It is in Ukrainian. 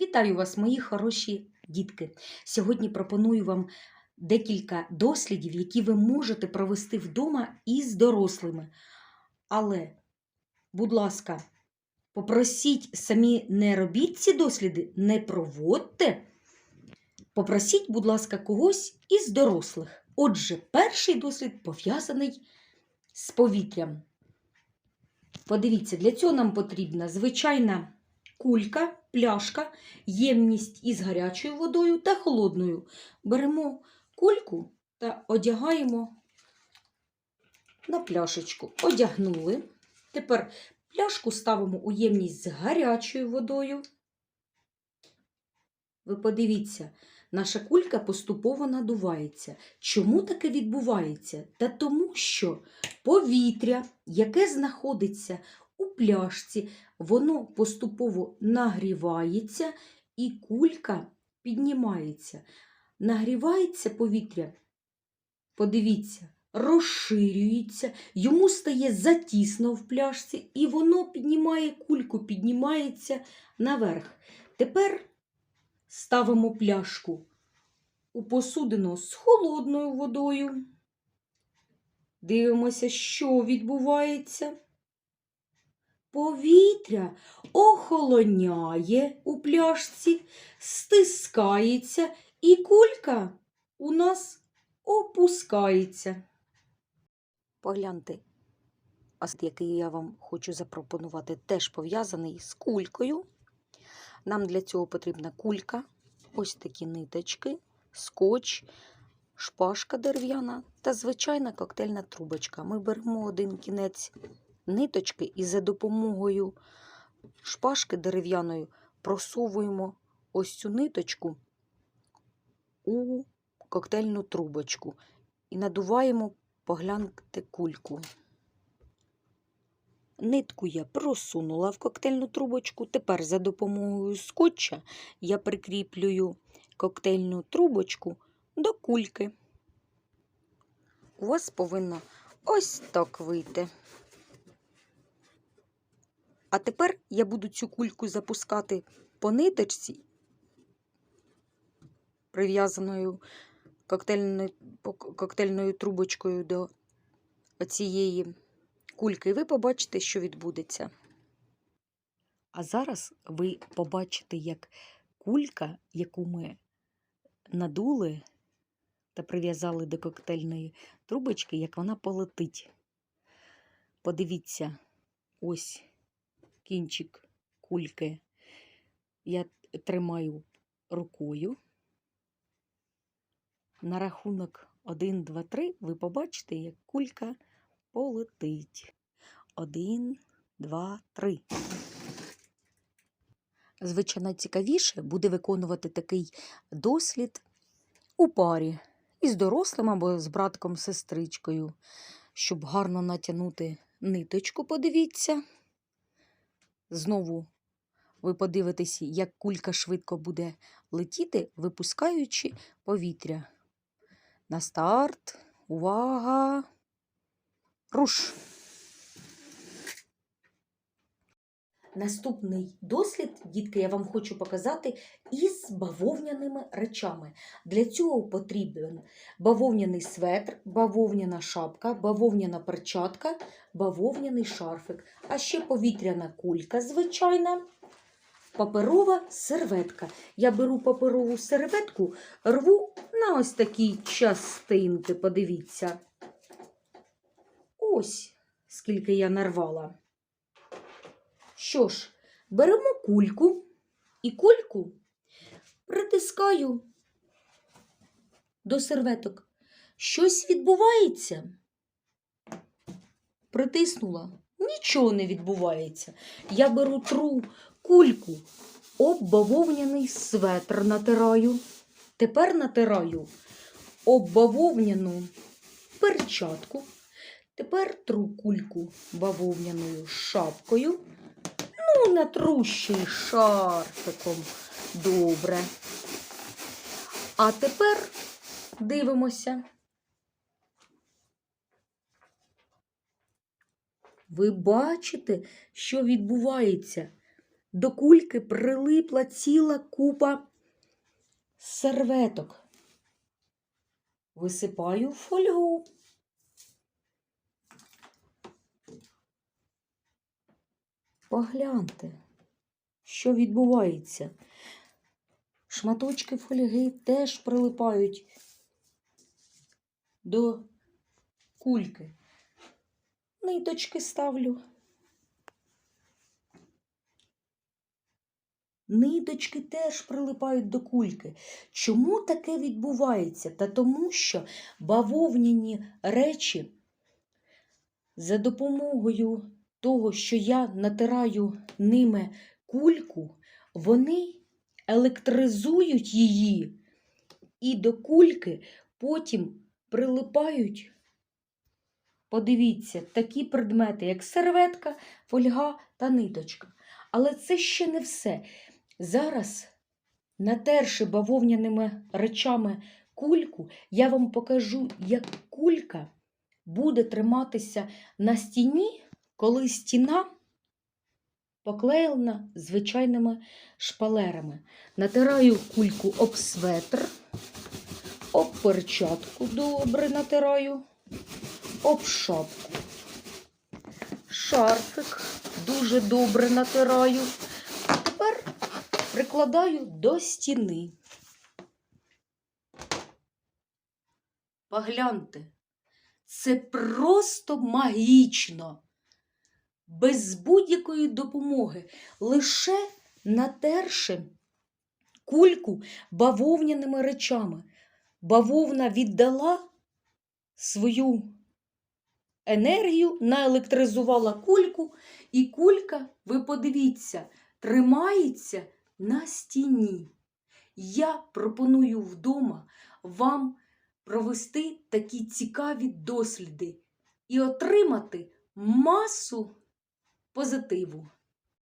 Вітаю вас, мої хороші дітки. Сьогодні пропоную вам декілька дослідів, які ви можете провести вдома із дорослими. Але, будь ласка, попросіть самі не робіть ці досліди, не проводьте. Попросіть, будь ласка, когось із дорослих. Отже, перший дослід пов'язаний з повітрям. Подивіться, для цього нам потрібна звичайна кулька, пляшка, ємність із гарячою водою та холодною. Беремо кульку та одягаємо на пляшечку. Одягнули. Тепер пляшку ставимо у ємність з гарячою водою. Ви подивіться, наша кулька поступово надувається. Чому таке відбувається? Та тому, що повітря, яке знаходиться у пляшці, воно поступово нагрівається і кулька піднімається. Нагрівається повітря, подивіться, розширюється, йому стає затісно в пляшці, і воно піднімає кульку, піднімається наверх. Тепер ставимо пляшку у посудину з холодною водою. Дивимося, що відбувається. Повітря охолоняє у пляшці, стискається, і кулька у нас опускається. Погляньте, аст, який я вам хочу запропонувати, теж пов'язаний з кулькою. Нам для цього потрібна кулька, ось такі ниточки, скотч, шпажка дерев'яна та звичайна коктейльна трубочка. Ми беремо один кінець ниточки і за допомогою шпажки дерев'яної просовуємо ось цю ниточку у коктейльну трубочку і надуваємо погляньте кульку. Нитку я просунула в коктейльну трубочку. Тепер за допомогою скотча я прикріплюю коктейльну трубочку до кульки. У вас повинно ось так вийти. А тепер я буду цю кульку запускати по ниточці, прив'язаною коктейльною, коктейльною трубочкою до цієї кульки, і ви побачите, що відбудеться. А зараз ви побачите, як кулька, яку ми надули та прив'язали до коктейльної трубочки, як вона полетить. Подивіться, ось кінчик кульки я тримаю рукою. На рахунок 1, 2, 3 ви побачите, як кулька полетить. 1, 2, 3. Звичайно, цікавіше буде виконувати такий дослід у парі із дорослим або з братком-сестричкою, щоб гарно натягнути ниточку, подивіться. Знову ви подивитесь, як кулька швидко буде летіти, випускаючи повітря. На старт. Увага! Руш! Наступний дослід, дітки, я вам хочу показати із бавовняними речами. Для цього потрібен бавовняний светр, бавовняна шапка, бавовняна перчатка, бавовняний шарфик, а ще повітряна кулька, звичайна, паперова серветка. Я беру паперову серветку, рву на ось такі частинки, подивіться. Ось скільки я нарвала. Що ж, беремо кульку і кульку притискаю до серветок. Щось відбувається. Притиснула. Нічого не відбувається. Я беру тру кульку, об бавовняний светр натираю. Тепер натираю об бавовняну перчатку. Тепер тру кульку бавовняною шапкою. Ну, натру ще й шарфиком. Добре. А тепер дивимося. Ви бачите, що відбувається? до кульки прилипла ціла купа серветок. Висипаю фольгу. Погляньте, що відбувається. Шматочки фольги теж прилипають до кульки. Ниточки ставлю. Ниточки теж прилипають до кульки. Чому таке відбувається? Та тому, що бавовняні речі за допомогою того, що я натираю ними кульку, вони електризують її і до кульки потім прилипають. Подивіться, такі предмети, як серветка, фольга та ниточка. Але це ще не все. Зараз, натерши бавовняними речами кульку, я вам покажу, як кулька буде триматися на стіні, коли стіна поклеєна звичайними шпалерами. Натираю кульку об светр, об перчатку добре натираю, об шапку. Шарфик дуже добре натираю. Тепер прикладаю до стіни. Погляньте, це просто магічно, без будь-якої допомоги, лише натерши кульку бавовняними речами. Бавовна віддала свою енергію, наелектризувала кульку, і кулька, ви подивіться, тримається на стіні. Я пропоную вдома вам провести такі цікаві досліди і отримати масу позитиву.